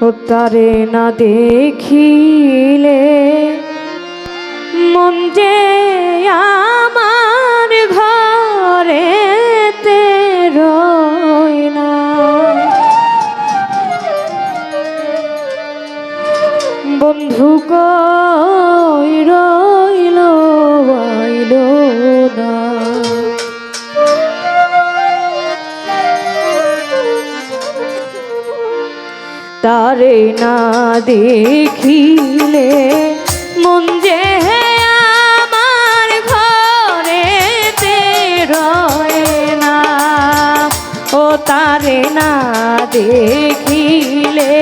তারে না দেখিলে মন যে আমার ঘরে না। বন্ধু কই রইল বাইল না। তারে না দেখিলে মন যে আমার ঘরে রয়ে না। ও তারে না দেখিলে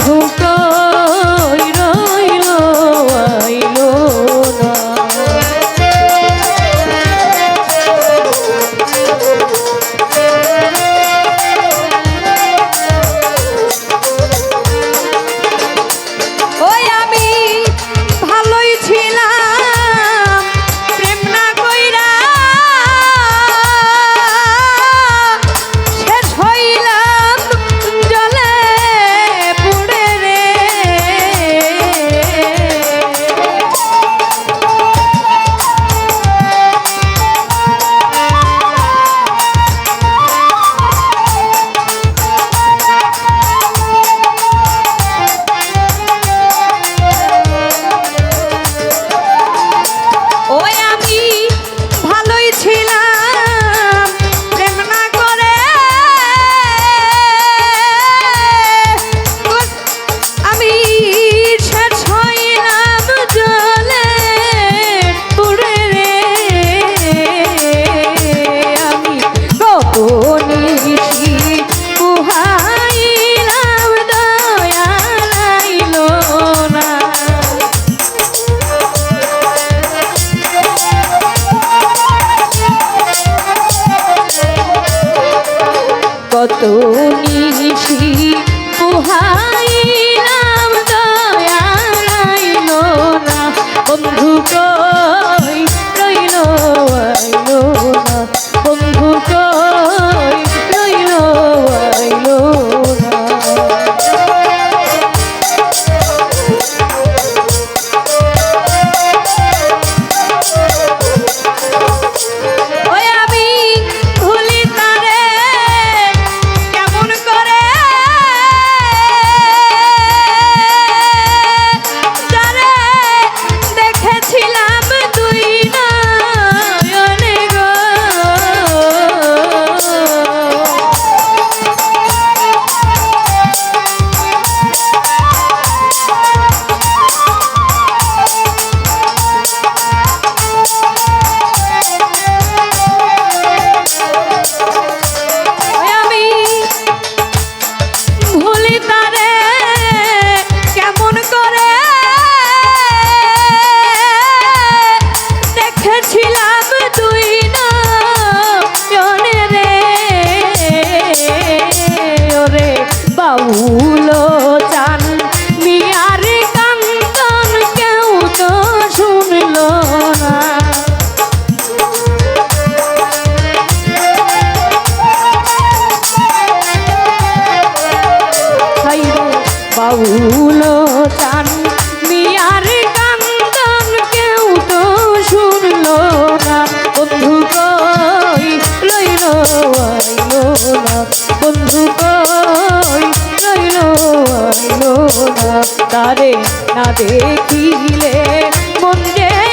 ঘুমটা কত নিশি পোহাইলাম দয়ালাই নোনা বন্ধু ছিলাম তুই না রে। ওরে বাউল চান, মিয়ার কান্তন কেউ তো শুনল না। বাউল চান বন্ধু কই? না। তারে না দেখিলে মন্দির